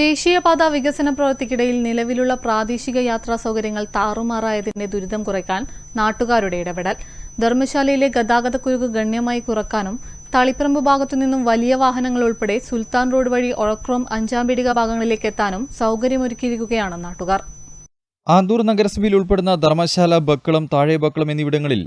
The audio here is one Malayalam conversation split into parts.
ദേശീയപാത വികസന പ്രവൃത്തിക്കിടയിൽ നിലവിലുള്ള പ്രാദേശിക യാത്രാ സൗകര്യങ്ങൾ താറുമാറായതിന്റെ ദുരിതം കുറയ്ക്കാൻ നാട്ടുകാരുടെ ഇടപെടൽ. ധർമ്മശാലയിലെ ഗതാഗതക്കുരുക്ക് ഗണ്യമായി കുറക്കാനും തളിപ്പറമ്പ് ഭാഗത്തുനിന്നും വലിയ വാഹനങ്ങൾ ഉൾപ്പെടെ സുൽത്താൻ റോഡ് വഴി ഒഴക്രോം അഞ്ചാംപീടിക ഭാഗങ്ങളിലേക്ക് എത്താനും സൗകര്യമൊരുക്കിയിരിക്കുകയാണ് നാട്ടുകാർ. ആന്തൂർ നഗരസഭയിൽ ഉൾപ്പെടുന്ന ധർമ്മശാല ബക്കളം താഴെ ബക്കളം എന്നിവിടങ്ങളിൽ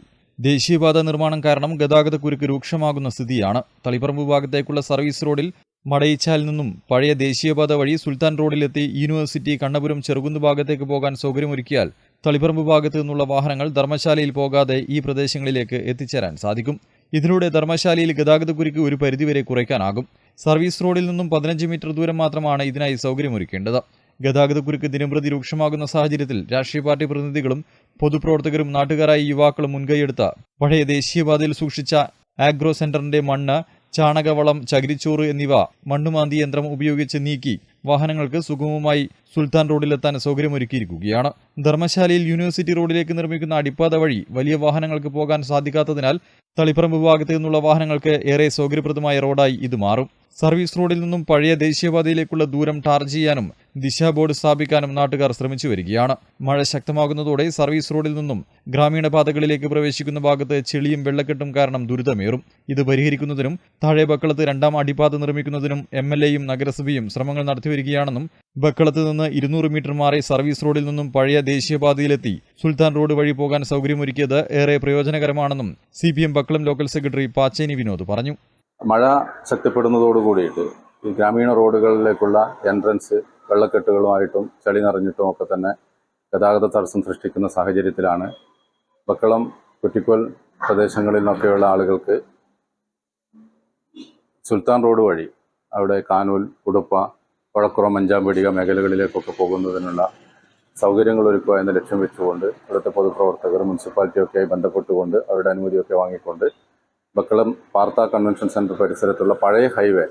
ദേശീയപാത നിർമ്മാണം കാരണം ഗതാഗതക്കുരുക്ക് രൂക്ഷമാകുന്ന സ്ഥിതിയാണ്. തളിപ്പറമ്പ് ഭാഗത്തേക്കുള്ള സർവീസ് റോഡിൽ മടയിച്ചാലിൽ നിന്നും പഴയ ദേശീയപാത വഴി സുൽത്താൻ റോഡിലെത്തി യൂണിവേഴ്സിറ്റി കണ്ണപുരം ചെറുകുന്ന് ഭാഗത്തേക്ക് പോകാൻ സൗകര്യമൊരുക്കിയാൽ തളിപ്പറമ്പ് ഭാഗത്തു നിന്നുള്ള വാഹനങ്ങൾ ധർമ്മശാലയിൽ പോകാതെ ഈ പ്രദേശങ്ങളിലേക്ക് എത്തിച്ചേരാൻ സാധിക്കും. ഇതിലൂടെ ധർമ്മശാലയിൽ ഗതാഗതക്കുരുക്ക് ഒരു പരിധിവരെ കുറയ്ക്കാനാകും. സർവീസ് റോഡിൽ നിന്നും പതിനഞ്ച് മീറ്റർ ദൂരം മാത്രമാണ് ഇതിനായി സൗകര്യമൊരുക്കേണ്ടത്. ഗതാഗതക്കുരുക്ക് ദിനംപ്രതി രൂക്ഷമാകുന്ന സാഹചര്യത്തിൽ രാഷ്ട്രീയ പാർട്ടി പ്രതിനിധികളും പൊതുപ്രവർത്തകരും നാട്ടുകാരായ യുവാക്കളും മുൻകൈയെടുത്ത പഴയ ദേശീയപാതയിൽ സൂക്ഷിച്ച ആഗ്രോ സെന്ററിന്റെ മണ്ണ് ചാണകവളം ചകിരിച്ചോറ് എന്നിവ മണ്ണുമാന്തി യന്ത്രം ഉപയോഗിച്ച് നീക്കി വാഹനങ്ങൾക്ക് സുഗമമായി സുൽത്താൻ റോഡിലെത്താൻ സൗകര്യമൊരുക്കിയിരിക്കുകയാണ്. ധർമ്മശാലയിൽ യൂണിവേഴ്സിറ്റി റോഡിലേക്ക് നിർമ്മിക്കുന്ന അടിപ്പാത വഴി വലിയ വാഹനങ്ങൾക്ക് പോകാൻ സാധിക്കാത്തതിനാൽ തളിപ്പറമ്പ് ഭാഗത്തു നിന്നുള്ള വാഹനങ്ങൾക്ക് ഏറെ സൗകര്യപ്രദമായ റോഡായി ഇത് മാറും. സർവീസ് റോഡിൽ നിന്നും പഴയ ദേശീയപാതയിലേക്കുള്ള ദൂരം ടാർ ചെയ്യാനും ദിശാ ബോർഡ് സ്ഥാപിക്കാനും നാട്ടുകാർ ശ്രമിച്ചു വരികയാണ്. മഴ ശക്തമാകുന്നതോടെ സർവീസ് റോഡിൽ നിന്നും ഗ്രാമീണ പാതകളിലേക്ക് പ്രവേശിക്കുന്ന ഭാഗത്ത് ചെളിയും വെള്ളക്കെട്ടും കാരണം ദുരിതമേറും. ഇത് പരിഹരിക്കുന്നതിനും താഴെ ബക്കളത്ത് രണ്ടാം അടിപ്പാത നിർമ്മിക്കുന്നതിനും എം എൽ എയും നഗരസഭയും ശ്രമങ്ങൾ നടത്തിവരികയാണെന്നും ബക്കളത്ത് നിന്ന് ഇരുന്നൂറ് മീറ്റർ മാറി സർവീസ് റോഡിൽ നിന്നും പഴയ ദേശീയപാതയിലെത്തി സുൽത്താൻ റോഡ് വഴി പോകാൻ സൗകര്യമൊരുക്കിയത് ഏറെ പ്രയോജനകരമാണെന്നും C P M Bakkalam local secretary Pacheni Vinod പറഞ്ഞു. മഴ ശക്തിപ്പെടുന്നതോടുകൂടിയിട്ട് ഈ ഗ്രാമീണ റോഡുകളിലേക്കുള്ള എൻട്രൻസ് വെള്ളക്കെട്ടുകളുമായിട്ടും ചളി നിറഞ്ഞിട്ടും ഒക്കെ തന്നെ ഗതാഗത തടസ്സം സൃഷ്ടിക്കുന്ന സാഹചര്യത്തിലാണ്. ബക്കളം കുറ്റിക്കോൽ പ്രദേശങ്ങളിൽ നിന്നൊക്കെയുള്ള ആളുകൾക്ക് സുൽത്താൻ റോഡ് വഴി അവിടെ കാനൂൽ ഉടുപ്പ കുഴക്കുറം അഞ്ചാമ്പടിക മേഖലകളിലേക്കൊക്കെ പോകുന്നതിനുള്ള സൗകര്യങ്ങൾ ഒരുക്കുക എന്ന ലക്ഷ്യം വെച്ചുകൊണ്ട് ഇവിടുത്തെ പൊതുപ്രവർത്തകർ മുനിസിപ്പാലിറ്റിയൊക്കെയായി ബന്ധപ്പെട്ടുകൊണ്ട് അവരുടെ അനുമതിയൊക്കെ വാങ്ങിക്കൊണ്ട് ബക്കളം വാർത്താ കൺവെൻഷൻ സെന്റർ പരിസരത്തുള്ള പഴയ ഹൈവേ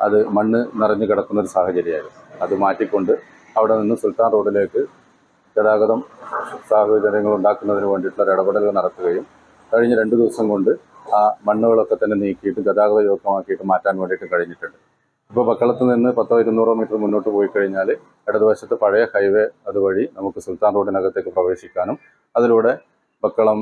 അത് മണ്ണ് നിറഞ്ഞു കിടക്കുന്ന ഒരു സാഹചര്യമായിരുന്നു. അത് മാറ്റിക്കൊണ്ട് അവിടെ നിന്ന് സുൽത്താൻ റോഡിലേക്ക് ഗതാഗതം സാഹചര്യങ്ങൾ ഉണ്ടാക്കുന്നതിന് വേണ്ടിയിട്ടുള്ള ഒരു ഇടപെടലുകൾ നടത്തുകയും കഴിഞ്ഞ രണ്ട് ദിവസം കൊണ്ട് ആ മണ്ണുകളൊക്കെ തന്നെ നീക്കിയിട്ട് ഗതാഗത യോഗ്യമാക്കിയിട്ട് മാറ്റാൻ വേണ്ടിയിട്ട് കഴിഞ്ഞിട്ടുണ്ട്. ഇപ്പോൾ ബക്കളത്ത് നിന്ന് പത്തോ ഇരുന്നൂറോ മീറ്റർ മുന്നോട്ട് പോയി കഴിഞ്ഞാൽ ഇടതുവശത്ത് പഴയ ഹൈവേ അതുവഴി നമുക്ക് സുൽത്താൻ റോഡിനകത്തേക്ക് പ്രവേശിക്കാനും അതിലൂടെ ബക്കളം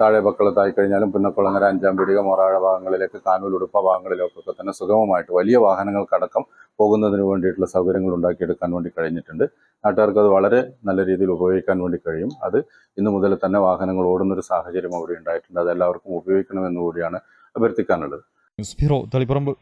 താഴെ ബക്കളത്തായി കഴിഞ്ഞാലും പുന്നക്കുളങ്ങര അഞ്ചാം പിടിക മൊറാഴ ഭാഗങ്ങളിലേക്ക് കാനൂൽ ഉടുപ്പ ഭാഗങ്ങളിലേക്കൊക്കെ തന്നെ സുഗമമായിട്ട് വലിയ വാഹനങ്ങൾക്കടക്കം പോകുന്നതിന് വേണ്ടിയിട്ടുള്ള സൗകര്യങ്ങൾ ഉണ്ടാക്കിയെടുക്കാൻ വേണ്ടി കഴിഞ്ഞിട്ടുണ്ട്. നാട്ടുകാർക്ക് അത് വളരെ നല്ല രീതിയിൽ ഉപയോഗിക്കാൻ വേണ്ടി കഴിയും. അത് ഇന്ന് മുതൽ തന്നെ വാഹനങ്ങൾ ഓടുന്നൊരു സാഹചര്യം അവിടെ ഉണ്ടായിട്ടുണ്ട്. അത് എല്ലാവർക്കും ഉപയോഗിക്കണമെന്ന് കൂടിയാണ് അഭ്യർത്ഥിക്കാനുള്ളത്. ബ്യൂറോ തളിപ്പറമ്പ്.